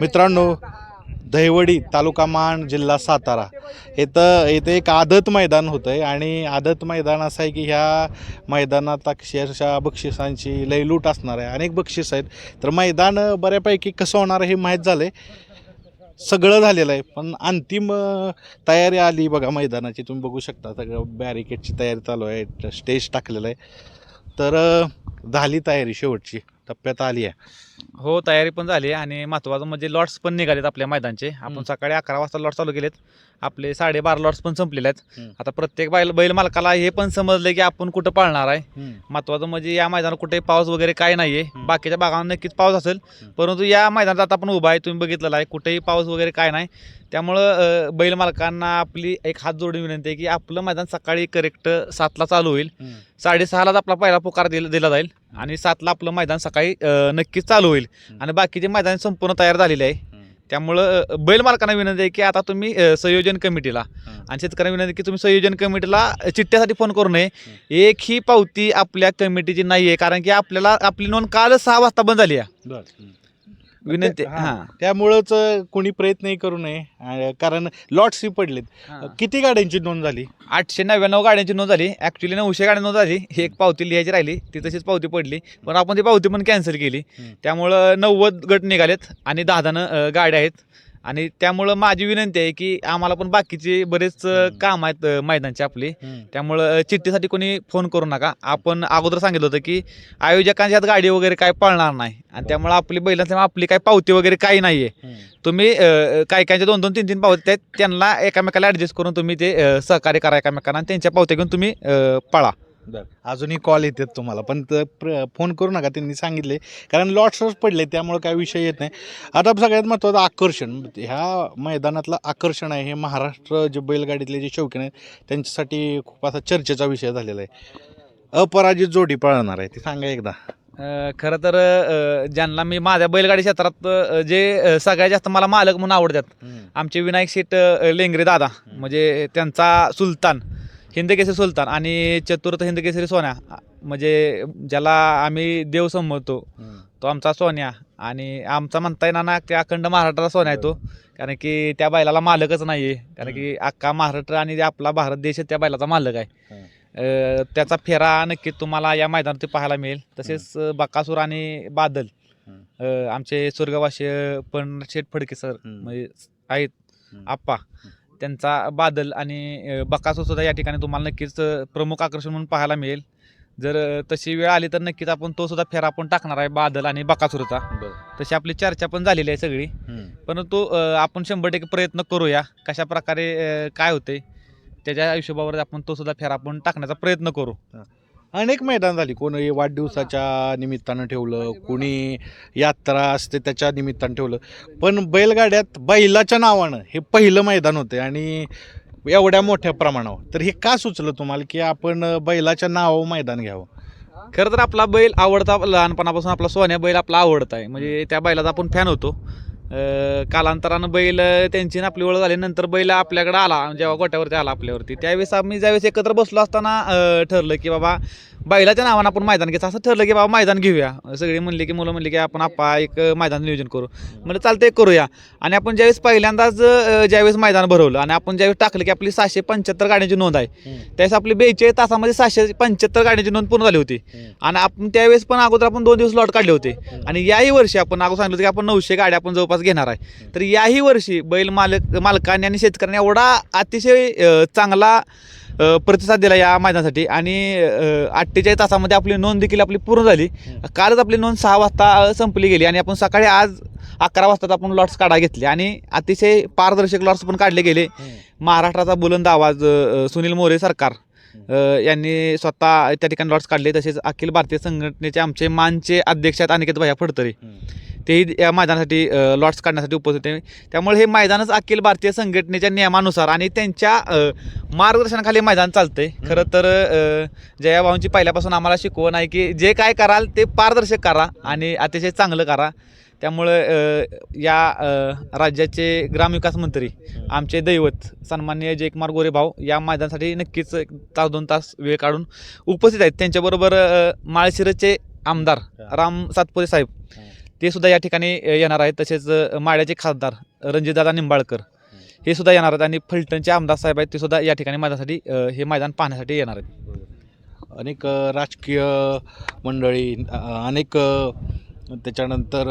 मित्रांनो दहिवडी तालुका मान जिल्हा सातारा. इथं इथे एक आदत मैदान होतं आहे आणि आदत मैदान असं आहे की ह्या मैदानात अक्षरशः बक्षिसांची लयलूट असणार आहे. अनेक बक्षीस आहेत. तर मैदान बऱ्यापैकी कसं होणार आहे हे माहीत झालं आहे सगळं झालेलं आहे. पण अंतिम तयारी आली बघा मैदानाची. तुम्ही बघू शकता सगळं बॅरिकेडची तयारी चालू आहे. स्टेज टाकलेलं आहे. तर झाली तयारी शेवटची. टप्प्यात आली आहे. हो तयारी पण झाली आणि महत्त्वाचं म्हणजे लॉट्स पण निघालेत आपल्या मैदानचे. आपण. सकाळी अकरा वाजता लॉट चालू केलेत. आपले साडेबारा लॉट्स पण संपलेले आहेत. हम्म. आता प्रत्येक बैल बैल मालकाला हे पण समजलं की आपण कुठं पाळणार आहे. महत्त्वाचं म्हणजे या मैदानात कुठे पाऊस वगैरे काय नाहीये. हम्म. बाकीच्या भागांना नक्कीच पाऊस असेल. हम्म. परंतु परंतु या मैदानात आता आपण उभा आहे तुम्ही बघितलेलं आहे. कुठेही पाऊस वगैरे काय नाही. त्यामुळं अं, बैल मालकांना आपली एक हात जोडून विनंती आहे की आपलं मैदान सकाळी करेक्ट सातला चालू होईल. साडेसहालाच आपला पहिला पुकार दिला दिला जाईल. आणि सातला आपलं मैदान सकाळी अं, नक्कीच चालू होईल. हम्म. आणि बाकीचे मैदान संपूर्ण तयार झालेले आहे. त्यामुळं अं, बैल मालकांना विनंती आहे की आता तुम्ही संयोजन कमिटीला आणि शेतकऱ्यांना विनंती आहे की तुम्ही संयोजन कमिटीला चिठ्ठ्यासाठी फोन करू नये. एकही पावती आपल्या कमिटीची नाही आहे कारण की आपल्याला आपली नोंद कालच सहा वाजता बंद झाली आहे. विनंती हा. त्यामुळंच कोणी प्रयत्नही करू नये. कारण लॉट्सही पडलेत. किती गाड्यांची नोंद झाली? आठशे नव्याण्णव गाड्यांची नोंद झाली. ॲक्च्युली नऊशे गाड्या नोंद झाली. एक पावती लिहायची राहिली. ती तशीच पावती पडली. पण आपण ती पावती पण कॅन्सल केली. त्यामुळं नव्वद गट निघालेत आणि दहा गाड्या आहेत. आणि त्यामुळं माझी विनंती आहे की आम्हाला पण बाकीचे बरेच. काम आहेत अं, मैदानचे आपले. त्यामुळं अं, चिठ्ठीसाठी कोणी फोन करू नका. आपण अगोदर सांगितलं होतं की आयोजकांच्या हात गाडी वगैरे काय पळणार नाही. आणि त्यामुळं आपली बैलांच्या आपली काय पावती वगैरे काही नाही आहे तुम्ही अ, काही काहींच्या दोन दोन तीन तीन पावत्या आहेत त्यांना एकामेकाला ॲडजस्ट करून तुम्ही ते अ, सहकार्य करा एकामेकांना आणि त्यांच्या पावत्या घेऊन तुम्ही अ, पळा. अजूनही कॉल येतात तुम्हाला. पण त- प्र- फोन करू नका त्यांनी सांगितले. कारण लॉट्सच पडले त्यामुळे काय विषय येत नाही. आता सगळ्यात महत्त्वाचं आकर्षण. ह्या मैदानातलं आकर्षण आहे हे महाराष्ट्र जे बैलगाडीतले जे शौकीन आहेत त्यांच्यासाठी खूप असा चर्चेचा विषय झालेला आहे. अपराजित जोडी पळणार आहे ते सांगा एकदा. अ, खरं तर अ, ज्यांना मी माझ्या बैलगाडी क्षेत्रात अ, जे अ, सगळ्यात जास्त मला मालक म्हणून आवडतात. आमचे विनायक शेट अ, लेंगरे दादा. म्हणजे त्यांचा सुलतान. हिंदकेसरी सुलतान आणि चतुर्थ हिंदकेसरी सोन्या. म्हणजे ज्याला आम्ही देव संबोधतो तो आमचा सोन्या. आणि आमचा म्हणता येणार ना की अखंड महाराष्ट्राचा सोन्या आहे तो. कारण की त्या बैलाला मालकच नाही आहे कारण की अख्खा महाराष्ट्र आणि आपला भारत देश त्या बैलाचा मालक आहे. त्याचा फेरा नक्कीच तुम्हाला या मैदानात पाहायला मिळेल. तसेच बकासूर आणि बादल. आमचे स्वर्गवासी पण शेठ फडके सर. म्हणजे आहेत. आप्पा. त्यांचा बादल आणि अ, बकासूर सुद्धा या ठिकाणी तुम्हाला नक्कीच प्रमुख आकर्षण म्हणून पाहायला मिळेल. जर तशी वेळ आली तर नक्कीच आपण तो सुद्धा फेरा आपण टाकणार आहे बादल आणि बकासूरचा. तशी आपली चर्चा पण झालेली आहे सगळी. परंतु आपण शंभर टक्के प्रयत्न करूया कशा प्रकारे काय होते त्याच्या हिशोबावर आपण तो सुद्धा फेरा आपण टाकण्याचा प्रयत्न करू. अनेक मैदान झाली. कोणी वाढदिवसाच्या निमित्तानं ठेवलं कोणी यात्रा असते त्याच्या निमित्तानं ठेवलं. पण बैलगाड्यात बैलाच्या नावानं हे पहिलं मैदान होते आणि एवढ्या मोठ्या प्रमाणावर. तर हे का सुचलं तुम्हाला की आपण बैलाच्या नावावर मैदान घ्यावं? खरं तर आपला बैल आवडता लहानपणापासून आपला सोन्या बैल आपला आवडता आहे म्हणजे त्या बैलाचा आपण फॅन होतो. कालांतरानं बैल त्यांची आपली ओळख झाली. नंतर बैल आपल्याकडे आला जेव्हा गोट्यावरती आला आपल्यावरती. त्यावेळेस आम्ही ज्यावेळेस एकत्र बसलो असताना ठरलं की बाबा बैलाच्या नावानं आपण मैदान घ्यायचं. असं ठरलं की बाबा मैदान घेऊया. सगळे म्हणले की मुलं म्हणले की आपण आप्पा एक मैदान नियोजन करू. म्हणजे चालतंय करूया. आणि आपण ज्यावेळेस पहिल्यांदाच ज्यावेळेस मैदान भरवलं आणि आपण ज्यावेळेस टाकलं की आपली सहाशे पंच्याहत्तर गाड्यांची नोंद आहे. त्यावेळेस आपली बेचाळीस तासामध्ये सहाशे पंच्याहत्तर गाड्यांची नोंद पूर्ण झाली होती. आणि आपण त्यावेळेस पण अगोदर आपण दोन दिवस लॉट काढले होते. आणि याही वर्षी आपण अगोदर सांगितलं की आपण नऊशे गाड्या आपण जवळपास घेणार आहे. तर याही वर्षी बैल मालक मालकांनी आणि शेतकऱ्यांनी एवढा अतिशय चांगला प्रतिसाद दिला या मैदानासाठी. आणि अठ्ठेचाळीस तासामध्ये आपली नोंद देखील आपली पूर्ण झाली. कालच आपली नोंद सहा वाजता संपली गेली आणि आपण सकाळी आज अकरा वाजता आपण लॉट्स काढा घेतले. आणि अतिशय पारदर्शक लॉट्स पण काढले गेले. महाराष्ट्राचा बुलंद आवाज सुनील मोरे सरकार यांनी स्वतः त्या ठिकाणी लॉट्स काढले. तसेच अखिल भारतीय संघटनेचे आमचे मानचे अध्यक्ष आहेत अनिकेत भैया फडतरे. तेही या मैदानासाठी लॉट्स काढण्यासाठी उपस्थित होते. त्यामुळे हे मैदानच अखिल भारतीय संघटनेच्या नियमानुसार आणि त्यांच्या मार्गदर्शनाखाली मैदान चालतंय. खरं तर जयाभाऊंची पहिल्यापासून आम्हाला शिकवण आहे की जे काय कराल ते पारदर्शक करा आणि अतिशय चांगलं करा. त्यामुळं या राज्याचे ग्रामविकास मंत्री आमचे दैवत सन्माननीय जयकुमार गोरेभाऊ या मैदानासाठी नक्कीच एक तास दोन तास वेळ काढून उपस्थित आहेत. त्यांच्याबरोबर अ, माळशिरसचे आमदार राम सातपुते साहेब. ते सुद्धा या ठिकाणी येणार आहेत. तसेच माळ्याचे खासदार रणजितदादा निंबाळकर हे सुद्धा येणार आहेत आणि फलटणचे आमदार साहेब आहेत ते सुद्धा या ठिकाणी मैदानासाठी हे मैदान पाहण्यासाठी येणार आहेत. अनेक राजकीय मंडळी अनेक त्याच्यानंतर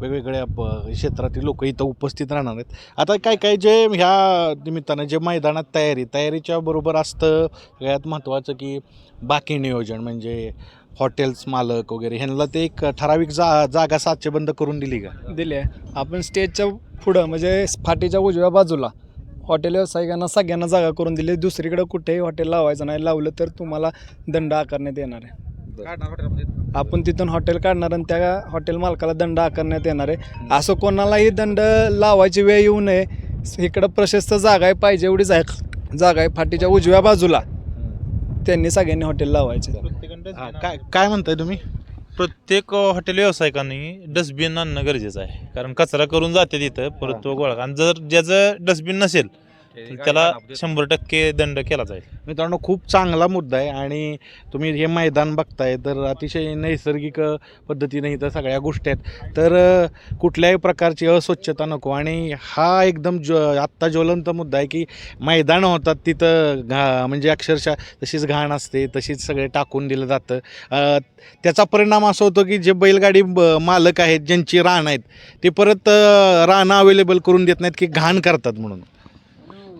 वेगवेगळ्या प- क्षेत्रातील लोक इथं उपस्थित राहणार आहेत. आता काय काय जे ह्या निमित्तानं जे मैदानात तयारी तयारीच्या बरोबर असतं सगळ्यात महत्त्वाचं की बाकी नियोजन म्हणजे हॉटेल्स मालक वगैरे ह्यांना ते एक ठराविक जा जागा साचेबंद करून दिली का? दिले आपण स्टेजच्या पुढं म्हणजे फाटीच्या उजव्या बाजूला हॉटेल व्यावसायिकांना सगळ्यांना जागा करून दिली. दुसरीकडे कुठेही हॉटेल लावायचं नाही. लावलं तर तुम्हाला दंड आकारण्यात येणार आहे. आपण तिथून हॉटेल काढणार आणि त्या हॉटेल मालकाला दंड आकारण्यात येणार आहे. असं कोणालाही दंड लावायची वेळ येऊ नये. इकडं प्रशस्त जागा आहे पाहिजे एवढी जागा जागा आहे फाटीच्या उजव्या बाजूला. त्यांनी सगळ्यांनी हॉटेल लावायचे. हा, काय काय म्हणताय तुम्ही? प्रत्येक हॉटेल व्यावसायिकांनी डस्टबिन आणणं गरजेचं आहे. कारण कचरा करून जाते तिथं परत तो गोळा आणि जर ज्याचं डस्टबिन नसेल तर त्याला शंभर टक्के दंड केला जाईल. मित्रांनो खूप चांगला मुद्दा आहे आणि तुम्ही हे मैदान बघताय तर अतिशय नैसर्गिक पद्धतीने इथं सगळ्या गोष्टी आहेत. तर अ, कुठल्याही प्रकारची अस्वच्छता नको आणि हा एकदम ज आत्ता ज्वलंत मुद्दा आहे की मैदान होतात तिथं घा म्हणजे अक्षरशः तशीच घाण असते तशीच सगळे टाकून दिलं जातं. अ, त्याचा परिणाम असा होतो की जे बैलगाडी ब- मालक आहेत ज्यांची रान आहेत ते परत अ, रानं अवेलेबल करून देत नाहीत की घाण करतात म्हणून.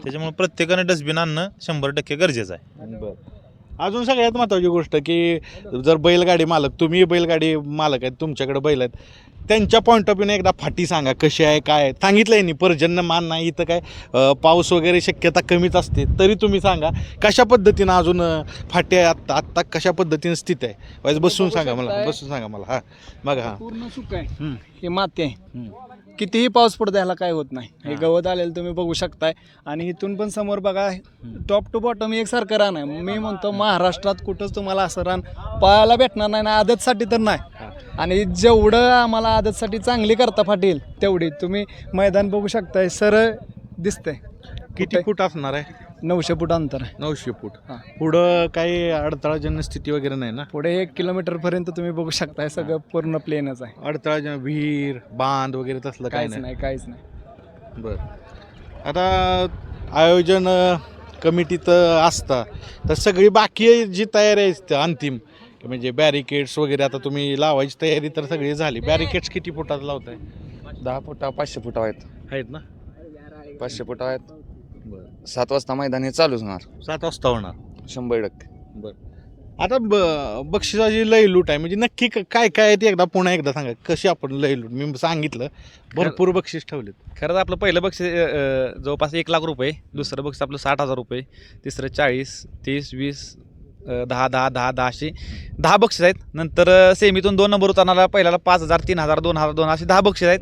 त्याच्यामुळे प्रत्येकाने डस्टबिन आणणं शंभर टक्के गरजेचं आहे अजून सगळ्यात महत्त्वाची गोष्ट की जर बैलगाडी मालक तुम्ही बैलगाडी मालक आहेत तुमच्याकडे बैल आहेत त्यांच्या पॉईंट ऑफ व्ह्यूने एकदा फाटी सांगा कशी आहे काय आहे. सांगितलं आहे पर्जन्य मान नाही इथं काय अं, पाऊस वगैरे शक्यता कमीच असते तरी तुम्ही सांगा कशा पद्धतीनं अजून अं, फाटी आहे आत्ता आत्ता कशा पद्धतीनं स्थित आहे वाईज बसून सांगा मला बसून सांगा मला हां बघा हां पूर्ण सुक आहे हम्म. हे माती आहे हम्म. कितीही पाऊस पडतो ह्याला काय होत नाही. हे. गवत आलेलं तुम्ही बघू शकताय. आणि इथून पण समोर बघा टॉप टू बॉटम एकसारखं रान आहे. मी म्हणतो महाराष्ट्रात कुठंच तुम्हाला असं रान पाहायला भेटणार नाही ना आदतसाठी तर नाही. आणि जेवढं आम्हाला आदतसाठी चांगली करता फाटील तेवढी तुम्ही मैदान बघू शकताय. सरळ दिसतंय. किती कुठे? फूट असणार आहे? नऊशे फूट अंतर आहे. नऊशे फूट. हां. पुढं काही अडथळाजन्य स्थिती वगैरे नाही ना? पुढे एक किलोमीटर पर्यंत तुम्ही बघू शकताय सगळं पूर्ण प्लेनच आहे. अडथळाजन्य विहीर बांध वगैरे तसलं काय काहीच नाही. नाही काहीच नाही. बर. आता आयोजन कमिटीत असता. तर सगळी बाकी जी तयारी आहे त्या अंतिम. म्हणजे बॅरिकेड्स वगैरे आता तुम्ही लावायची तयारी तर सगळी झाली. बॅरिकेड्स किती फुटात लावताय? दहा फुटा पाचशे फुटा आहेत. आहेत ना? पाचशे फुटा आहेत. सात वाजता मैदान हे चालूच होणार. सात वाजता होणार. शंभर टक्के. बरं. आता ब बक्षिसाची लय लूट आहे. म्हणजे नक्की क- काय काय आहे ते एकदा पुन्हा एकदा सांगा. कशी आपण लय लूट मी सांगितलं. भरपूर बक्षीस ठेवलेत. खरं तर आपलं पहिलं बक्षीस अ, अ, जवळपास एक लाख रुपये. दुसरं बक्षीस आपलं साठ हजार रुपये. तिसरं चाळीस तीस वीस अ, दहा दहा दहा दहा अशी दहा बक्षीस आहेत. नंतर अ, सेमीतून दोन नंबर उतरणारा पहिल्याला पाच हजार तीन हजार दोन हजार दोन असे दहा बक्षीस आहेत.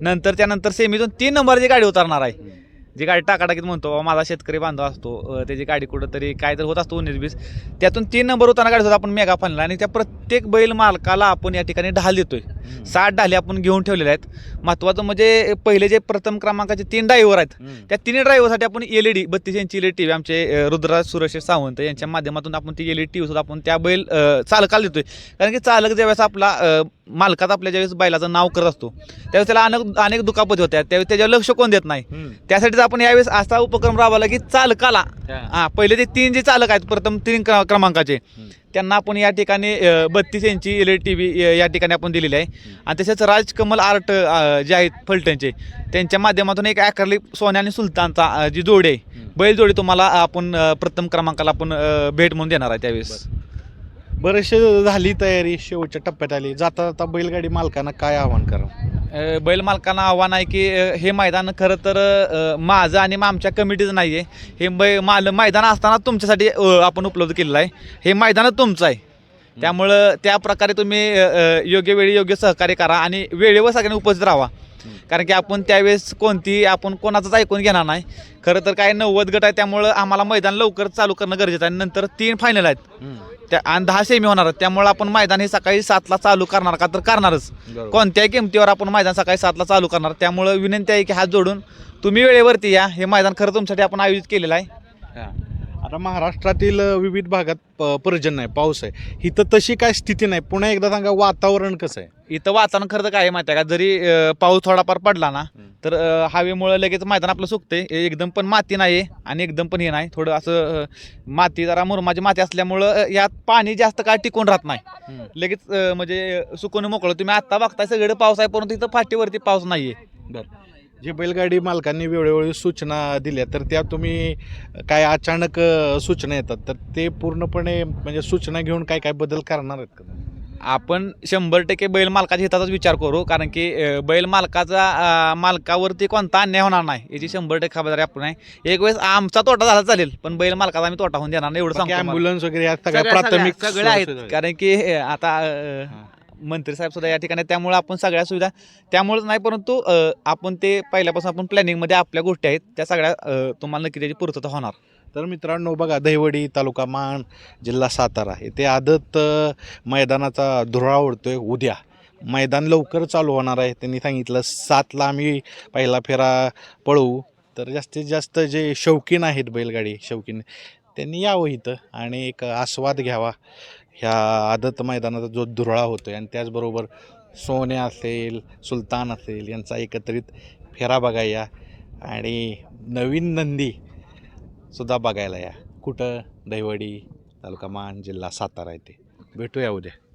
नंतर त्यानंतर सेमीतून तीन नंबरची गाडी उतरणार आहे. जी गाडी टाकाटाकीत म्हणतो बाबा माझा शेतकरी बांधव असतो त्याची गाडी कुठंतरी काय तर होत असतो उन्नीस त्यातून तीन नंबर उतरणार गाडी होता आपण मेगा फानला आणि त्या प्रत्येक बैल मालकाला आपण या ठिकाणी ढाल देतोय. साठ ढाली आपण घेऊन ठेवलेल्या आहेत. महत्त्वाचं म्हणजे पहिले जे प्रथम क्रमांकाचे तीन ड्रायव्हर आहेत त्या तिन्ही ड्रायव्हरसाठी आपण एल ई डी बत्तीस इंची एल ई टी आमचे रुद्रराज सुरेश सावंत यांच्या माध्यमातून आपण ती एल ई टी सुद्धा आपण त्या बैल चालकाला देतोय. कारण की चालक ज्यावेळेस आपला अ, मालकात आपल्या ज्यावेळेस बैलाचं नाव करत असतो त्यावेळेस त्याला अनेक अनेक दुखापती होत्या. त्यावेळेस त्याच्यावर लक्ष कोण देत नाही. त्यासाठीच आपण यावेळेस असा उपक्रम राबवला की चालकाला हा. पहिले ते तीन जे चालक आहेत प्रथम तीन क्र- क्रमांकाचे त्यांना आपण या ठिकाणी बत्तीस इंची एल ई टी व्ही या ठिकाणी आपण दिलेली आहे. आणि तसेच राजकमल आर्ट जे आहेत फलटणचे त्यांच्या माध्यमातून एक ॲकर्ली सोन्या आणि सुलतानचा जी जोडी आहे बैल जोडी तुम्हाला आपण प्रथम क्रमांकाला आपण भेट म्हणून देणार आहे त्यावेळेस. बरेचसे झाली तयारी शेवटच्या टप्प्यात आली. जाता जाता बैलगाडी मालकांना काय आव्हान करा? अ, बैल मालकांना आव्हान आहे की अ, हे मैदान खरं तर अ, माझं आणि मग आमच्या कमिटीचं नाही आहे हे बै माल मैदान असताना तुमच्यासाठी अ, आपण उपलब्ध केलेलं आहे. हे मैदानच तुमचं आहे. त्यामुळं त्या प्रकारे तुम्ही अ, अ, योग्य वेळी योग्य सहकार्य करा आणि वेळेवर सगळ्यांनी उपस्थित राहा. कारण की आपण त्यावेळेस कोणती आपण कोणाचंच ऐकून घेणार नाही. खरं तर काय नव्वद गट आहे त्यामुळं आम्हाला मैदान लवकर चालू करणं गरजेचं आहे. आणि नंतर तीन फायनल आहेत. त्या आणि दहा सेमी होणार आहेत. त्यामुळं आपण मैदान हे सकाळी सातला चालू करणार का तर करणारच. कोणत्याही किमतीवर आपण मैदान सकाळी सातला चालू करणार. त्यामुळं विनंती आहे की हात जोडून तुम्ही वेळेवरती या. हे मैदान खरं तुमच्यासाठी आपण आयोजित केलेलं आहे. आता महाराष्ट्रातील अ, विविध भागात प- पर्जन्य आहे पाऊस आहे. इथं तशी काय स्थिती नाही. पुन्हा एकदा सांगा वातावरण कसं आहे? इथं वातावरण खरं तर काय आहे माहिती आहे का? जरी अं, पाऊस थोडाफार पडला ना हम्म. तर हवेमुळे लगेच मैदान आपलं सुकते एकदम पण माती नाही आणि एकदम पण हे नाही. थोडं असं माती जरा मुरमाची माती असल्यामुळं यात पाणी जास्त काळ टिकून राहत नाही. लगेच म्हणजे सुकून मोकळं. तुम्ही आत्ता बघताय सगळे पाऊस आहे परंतु इथं फाटीवरती पाऊस नाही आहे जे बैलगाडी मालकांनी वेळोवेळी सूचना दिल्या तर त्या तुम्ही काय अचानक सूचना येतात. तर ते पूर्णपणे म्हणजे सूचना घेऊन काय काय बदल करणार आहेत का? आपण शंभर टक्के बैल मालकाच्या हिताचाच विचार करू कारण की बैल मालकाचा मालकावरती कोणता अन्याय होणार नाही याची शंभर टक्के खबरदारी आपण आहे एक वेळेस आमचा तोटा झाला चालेल पण बैल मालकाचा आम्ही तोटा होऊन देणार नाही एवढं सांगतो. ॲम्ब्युलन्स वगैरे प्राथमिक सगळ्या- सगळ्या आहेत. कारण की आता. मंत्री साहेब सुद्धा या ठिकाणी. त्यामुळे आपण सगळ्या सुविधा त्यामुळेच नाही परंतु आपण ते पहिल्यापासून आपण प्लॅनिंगमध्ये आपल्या गोष्टी आहेत त्या सगळ्या तुम्हाला नक्की त्याची पूर्तता होणार तर मित्रांनो बघा दहिवडी तालुका मान जिल्हा सातारा येथे आदत मैदानाचा धुरा ओढतोय उद्या. मैदान लवकर चालू होणार आहे. त्यांनी सांगितलं सातला आम्ही पहिला फेरा पळवू. तर जास्तीत जास्त जे शौकीन आहेत बैलगाडी शौकीन त्यांनी यावं इथं आणि एक आस्वाद घ्यावा. ह्या आदत मैदानाचा जो धुरळा होतोय आणि त्याचबरोबर सोने असेल सुलतान असेल यांचा एकत्रित फेरा बघाया आणि नवीन नंदी सुद्धा बघायला या. कुठं? दहिवडी तालुका मान जिल्हा सातारा येथे भेटूया उद्या.